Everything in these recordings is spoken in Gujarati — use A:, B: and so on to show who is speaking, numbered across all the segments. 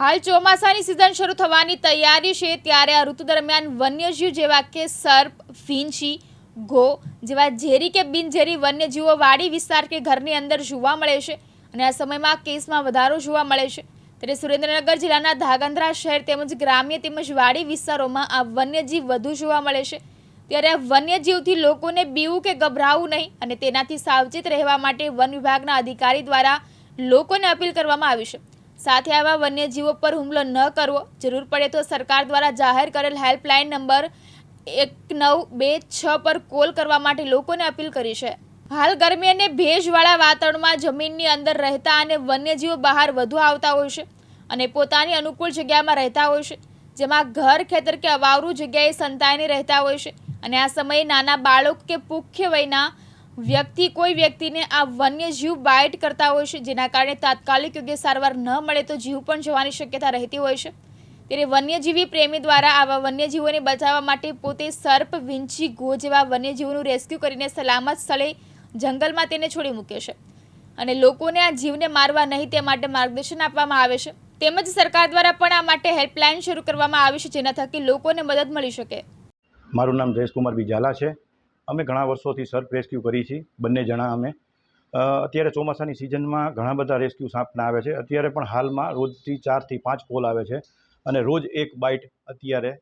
A: હાલ ચોમાસાની સિઝન શરૂ થવાની તૈયારી છે ત્યારે આ ઋતુ દરમિયાન વન્યજીવ જેવા કે સર્પ ફીંછી ઘો જેવા ઝેરી કે બિનઝેરી વન્યજીવો વાડી વિસ્તાર કે ઘરની અંદર જોવા મળે છે અને આ સમયમાં કેસમાં વધારો જોવા મળે છે. ત્યારે સુરેન્દ્રનગર જિલ્લાના ધાગંદ્રા શહેર તેમજ ગ્રામ્ય તેમજ વાડી વિસ્તારોમાં આ વન્યજીવ વધુ જોવા મળે છે. ત્યારે આ વન્યજીવથી લોકોને બીવું કે ગભરાવું નહીં અને તેનાથી સાવચેત રહેવા માટે વન વિભાગના અધિકારી દ્વારા લોકોને અપીલ કરવામાં આવી છે. સાથે આવા વન્યજીવો પર હુમલો ન કરવો. જરૂર પડે તો સરકાર દ્વારા જાહેર કરેલ હેલ્પલાઇન નંબર એક નવ બે છ પર કોલ કરવા માટે લોકોને અપીલ કરી છે. હાલ ગરમી અને ભેજવાળા વાતાવરણમાં જમીનની અંદર રહેતા અને વન્યજીવો બહાર વધુ આવતા હોય છે અને પોતાની અનુકૂળ જગ્યામાં રહેતા હોય છે, જેમાં ઘર, ખેતર કે અવાવરું જગ્યાએ સંતાઈને રહેતા હોય છે. અને આ સમયે નાના બાળક કે પુખ્ય વયના વ્યક્તિ કોઈ વ્યક્તિને આ વન્યજીવ બાઇટ કરતા હોય છે, જેના કારણે તાત્કાલિક યોગ્ય સારવાર ન મળે તો જીવ પણ જવાની શક્યતા રહેતી હોય છે. ત્યારે વન્યજીવી પ્રેમી દ્વારા આવા વન્યજીવોને બચાવવા માટે પોતે સર્પ, વિંછી, ગો જેવા વન્યજીવોનું રેસ્ક્યુ કરીને સલામત સ્થળે, જંગલમાં તેને છોડી મૂકે છે. અને લોકોને આ જીવને મારવા નહીં તે માટે માર્ગદર્શન આપવામાં આવે છે. તેમજ સરકાર દ્વારા પણ આ માટે હેલ્પલાઇન શરૂ કરવામાં આવી છે, જેના થકી લોકોને મદદ મળી શકે.
B: મારું નામ જયેશકુમાર બી ઝાલા છે. અમે ઘણા વર્ષોથી સર્ફ રેસ્ક્યુ કરી છીએ, બંને જણા અમે. અત્યારે ચોમાસાની સિઝનમાં ઘણા બધા રેસ્ક્યુ સાપના આવે છે. અત્યારે પણ હાલમાં રોજથી ચારથી પાંચ કોલ આવે છે અને રોજ એક બાઇટ અત્યારે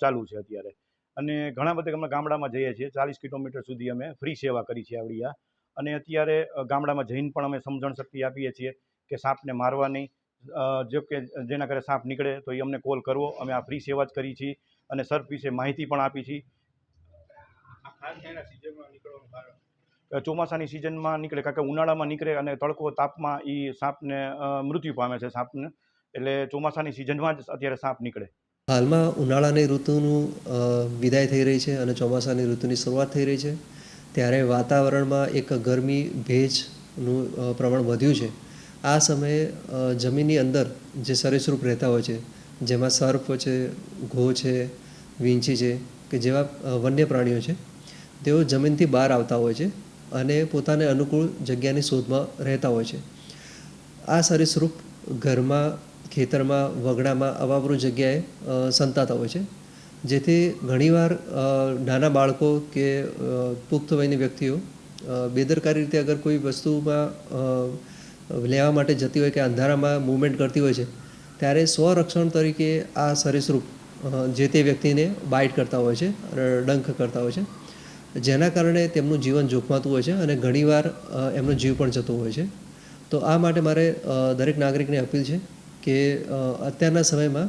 B: ચાલુ છે અત્યારે. અને ઘણા બધા અમે ગામડામાં જઈએ છીએ. ચાલીસ કિલોમીટર સુધી અમે ફ્રી સેવા કરી છે આવડી આ. અને અત્યારે ગામડામાં જઈને પણ અમે સમજણ શક્તિ આપીએ છીએ કે સાપને મારવા નહીં. જો કે જેના ઘરે સાપ નીકળે તો એ અમને કોલ કરવો. અમે આ ફ્રી સેવા જ કરી છીએ અને સર્ફ વિશે માહિતી પણ આપી છીએ. ચોમાસાની સિઝનમાં નીકળે કારણ કે ઉનાળામાં નીકળે અને તડકો તાપમાં એ સાપને મૃત્યુ પામે છે સાપને. એટલે ચોમાસાની સિઝનમાં જ અત્યારે સાપ નીકળે.
C: હાલમાં ઉનાળાની ઋતુનું વિદાય થઈ રહી છે અને ચોમાસાની ઋતુની શરૂઆત થઈ રહી છે. ત્યારે વાતાવરણમાં એક ગરમી ભેજનું પ્રમાણ વધ્યું છે. આ સમયે જમીનની અંદર જે સરીસૃપ રહેતા હોય છે જેમાં સર્પ છે ઘો છે વીંછી છે કે જેવા વન્ય પ્રાણીઓ છે તેઓ જમીનથી બહાર આવતા હોય છે અને પોતાને અનુકૂળ જગ્યાની શોધમાં રહેતા હોય છે. આ સરીસૃપ ઘરમાં, ખેતરમાં, વગડામાં અવાબરૂ જગ્યાએ સંતાતા હોય છે. જેથી ઘણીવાર નાના બાળકો કે પુખ્ત વયની વ્યક્તિઓ બેદરકારી રીતે અગર કોઈ વસ્તુમાં લેવા માટે જતી હોય કે અંધારામાં મૂવમેન્ટ કરતી હોય છે, ત્યારે સ્વરક્ષણ તરીકે આ સરીસૃપ જે તે વ્યક્તિને બાઇટ કરતા હોય છે ડંખ કરતા હોય છે. જેના કારણે તેમનું જીવન જોખમાતું હોય છે અને ઘણીવાર એમનો જીવ પણ જતો હોય છે. તો આ માટે મારે દરેક નાગરિકને અપીલ છે કે અત્યારના સમયમાં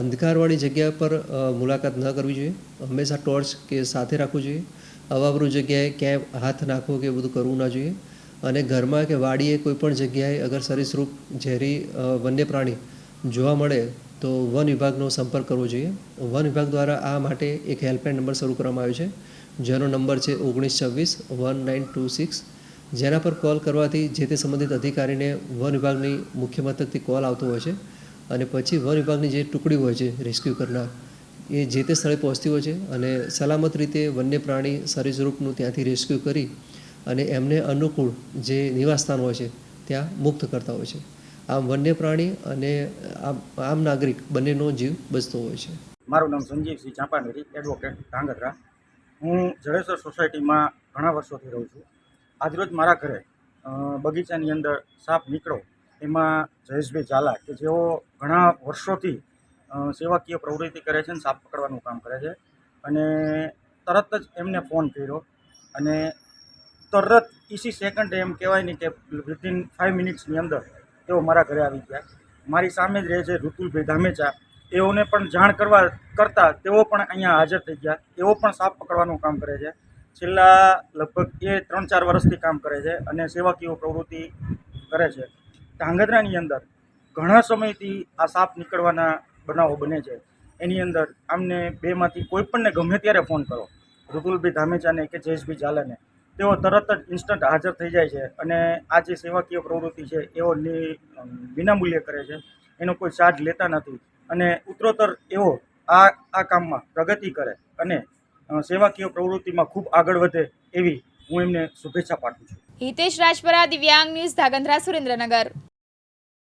C: અંધકારવાળી જગ્યા પર મુલાકાત ન કરવી જોઈએ. હંમેશા ટોર્ચ કે સાથે રાખવું જોઈએ. અવાવરું જગ્યાએ ક્યાંય હાથ નાખવો કે બધું કરવું ના જોઈએ. અને ઘરમાં કે વાડીએ કોઈ પણ જગ્યાએ અગર સરીસૃપ, ઝેરી વન્ય પ્રાણી જોવા મળે તો વન વિભાગનો સંપર્ક કરવો જોઈએ. વન વિભાગ દ્વારા આ માટે એક હેલ્પલાઇન નંબર શરૂ કરવામાં આવ્યો છે. જેનો નંબર છે ઓગણીસ છવ્વીસ વન નાઇન ટુ સિક્સ. જેના પર કોલ કરવાથી જે તે સંબંધિત અધિકારીને વન વિભાગની મુખ્ય મથકથી કોલ આવતો હોય છે અને પછી વન વિભાગની જે ટુકડી હોય છે રેસ્ક્યુ કરનાર, એ જે તે સ્થળે પહોંચતી હોય છે અને સલામત રીતે વન્ય પ્રાણી સરીસૃપનું ત્યાંથી રેસ્ક્યુ કરી અને એમને અનુકૂળ જે નિવાસસ્થાન હોય છે ત્યાં મુક્ત કરતા હોય છે. આમ વન્ય પ્રાણી અને આમ આમ નાગરિક બંનેનો જીવ બચતો હોય છે.
D: મારું નામ સંજીવસિંહ ચાંપાનેરી એડવોકેટ ધાંગધ્રા. હું જડેશ્વર સોસાયટીમાં ઘણા વર્ષોથી રહું છું. આજરોજ મારા ઘરે બગીચાની અંદર સાપ નીકળો, એમાં જયેશભાઈ ઝાલા, કે જેઓ ઘણા વર્ષોથી સેવાકીય પ્રવૃત્તિ કરે છે અને સાપ પકડવાનું કામ કરે છે. અને તરત જ એમને ફોન કર્યો અને તરત ઈસી સેકન્ડ એમ કહેવાય ને કે વિધિન ફાઇવ મિનિટ્સની અંદર તેઓ મારા ઘરે આવી ગયા. મારી સામે જ રહે છે ઋતુલભાઈ ધામેચા તેઓને પણ જાણ કરવા કરતાં તેઓ પણ અહીંયા હાજર થઈ ગયા. તેઓ પણ સાપ પકડવાનું કામ કરે છે. છેલ્લા લગભગ એ ત્રણ ચાર વર્ષથી કામ કરે છે અને સેવાકીય પ્રવૃત્તિ કરે છે. ધાંગધ્રાની અંદર ઘણા સમયથી આ સાપ નીકળવાના બનાવો બને છે. એની અંદર આમને બેમાંથી કોઈ પણને ગમે ત્યારે ફોન કરો. ઋતુલભાઈ ધામેચાને કે જયેશભાઈ ઝાલાને. તેઓ તરત જ ઇન્સ્ટન્ટ હાજર થઈ જાય છે અને આ જે સેવાકીય પ્રવૃત્તિ છે એઓ વિનામૂલ્યે કરે છે. એનો કોઈ ચાર્જ લેતા નથી. અને ઉત્તરોત્તર એવો આ આ કામમાં પ્રગતિ કરે અને સેવાકીય પ્રવૃત્તિમાં ખૂબ આગળ વધે એવી હું એમને શુભેચ્છા પાઠવું છું.
A: હિતેશ રાજપરા, દિવ્યાંગ ન્યૂઝ ધાગંધ્રા સુરેન્દ્રનગર.